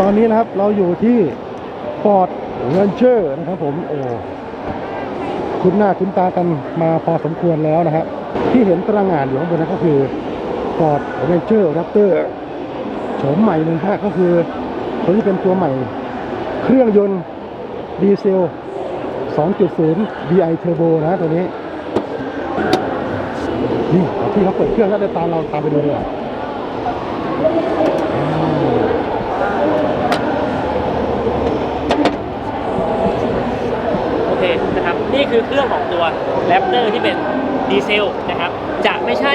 ตอนนี้นะครับเราอยู่ที่ฟอร์ดเรนเจอร์นะครับผมโอ้คุ้นหน้าคุ้นตากันมาพอสมควรแล้วนะครับ ที่เห็นตารางงานอยู่ข้างบนนั้นก็คือ Ford Ranger Raptor โฉมใหม่เลยฮะก็คือตัวนี้เป็นตัวใหม่ เครื่องยนต์ดีเซล 2.0 DI Turbo นะตัวนี้นี่ที่เขาเปิดเครื่องแล้วเดี๋ยวตามเราตามไปดูดีกว่า โอเค นี่คือเครื่องของตัวแรปเตอร์ที่เป็นดีเซลนะครับ จะไม่ใช่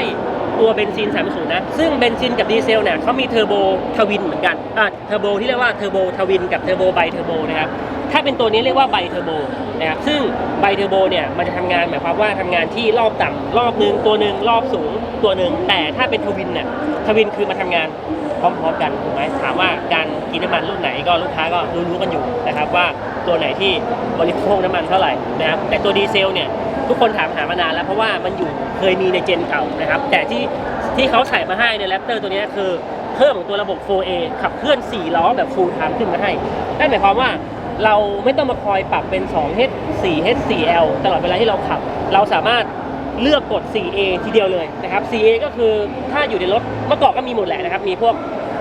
ตัวเบนซิน3.0นะ ซึ่งเบนซินกับดีเซลเนี่ยเขามีเทอร์โบทวินเหมือนกันอ่าเทอร์โบที่เรียกว่าเทอร์โบทวินกับเทอร์โบไบเทอร์โบนะครับ ถ้าเป็นตัวนี้เรียกว่าไบเทอร์โบนะครับ ซึ่งไบเทอร์โบเนี่ยมันจะทำงานหมายความว่าทำงานที่รอบต่ำรอบหนึ่งตัวหนึ่งรอบสูงตัวหนึ่งแต่ถ้าเป็นทวินเนี่ยทวินคือมาทำงานพร้อมๆกันถูกไหมถามว่าการกินน้ำมันรุ่นไหนก็ลูกค้าก็รู้ๆกันอยู่นะครับว่า ตัวไหนที่บริโภคน้ำมันเท่าไหร่นะครับแต่ตัวดีเซลเนี่ยทุกคนถามหามานานแล้วเพราะว่ามันอยู่เคยมีในเจนเก่านะครับแต่ที่ที่เขาใส่มาให้ในแรปเตอร์ตัวนี้คือเพิ่มตัวระบบ 4A ขับเคลื่อน 4 ล้อแบบ full time ขึ้นมาให้นั่นหมายความว่าเราไม่ต้องมาคอยปรับเป็น 2H 4H 4L ตลอดเวลาที่เราขับ เราสามารถเลือกกด 4A ทีเดียวเลยนะครับ 4A ก็คือถ้าอยู่ในรถเมื่อก่อนก็มีหมดแหละนะครับ มีพวก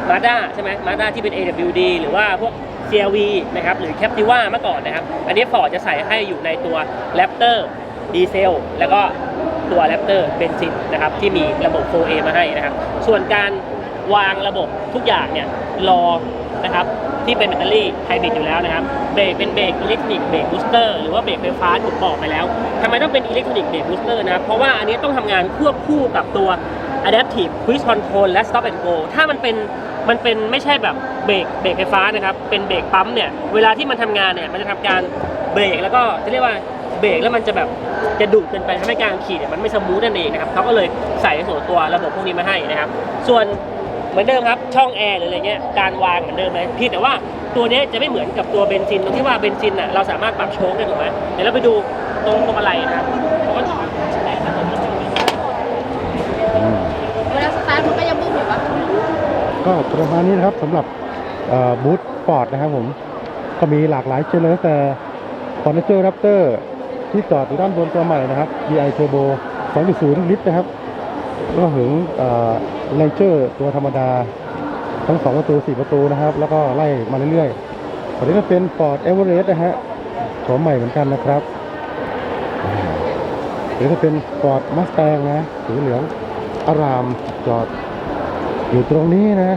Mazda ใช่ไหม Mazda ที่เป็น AWD หรือว่าพวก CRV นะครับหรือ Captiva เมื่อก่อนนะครับ อันนี้ Ford จะใส่ให้อยู่ในตัว Raptor ดีเซลแล้วก็ตัว Raptor เบนซินนะครับที่มีระบบ 4A มาให้นะครับ ส่วนการวางระบบทุกอย่างเนี่ยรอนะครับที่เป็นแบตเตอรี่ไฮบริดอยู่แล้วนะครับเบรกเป็นเบรกอิเล็กทรอนิกส์เบรกบูสเตอร์หรือว่าเบรกไฟฟ้าถูกบอกไปแล้วทำไมต้องเป็นอิเล็กทรอนิกส์เบรกบูสเตอร์นะเพราะว่าอันนี้ต้องทำงานควบคู่กับตัว Adaptive Cruise Control และ Stop and Go ถ้ามันเป็น มันเป็นไม่ใช่แบบเบรกเบรกไฟฟ้านะครับ เป็นเบรกปั๊มเนี่ย เวลาที่มันทำงานเนี่ย มันจะทำการเบรกแล้วก็จะเรียกว่าเบรกแล้วมันจะแบบจะดุเกินไปทำให้การขี่เนี่ยมันไม่สมูทนั่นเองนะครับเขาก็เลยใส่ในส่วนตัวระบบพวกนี้มาให้นะครับ ส่วนเหมือนเดิมครับช่องแอร์หรืออะไรเงี้ยการวางเหมือนเดิมเลยเพียงแต่ว่าตัวเนี้ยจะไม่เหมือนกับตัวเบนซินตรงที่ว่าเบนซินอะเราสามารถปรับโชคได้ถูกไหมเดี๋ยวเราไปดูตรงพวงมาลัยนะครับ ก็ประมาณนี้นะครับสำหรับบูธฟอร์ดนะครับผมก็มีหลากหลายเชนเลยแต่ f o r n a t u r e Raptor ที่จอดอยู่ด้านบนตัวใหม่นะครับ DI Turbo 2.0 ลิตรนะครับก็ถึงแรงเจอร์ตัวธรรมดา ทั้ง 2 ประตู 4 ประตูนะครับ แล้วก็ไล่มาเรื่อยๆตอนนี้ก็เป็น Ford Everest นะฮะโฉมใหม่เหมือนกันนะครับอ่าเดี๋ยวจะเป็น Ford Mustang นะสีเหลืองอารามจอด อยู่ตรงนี้นะ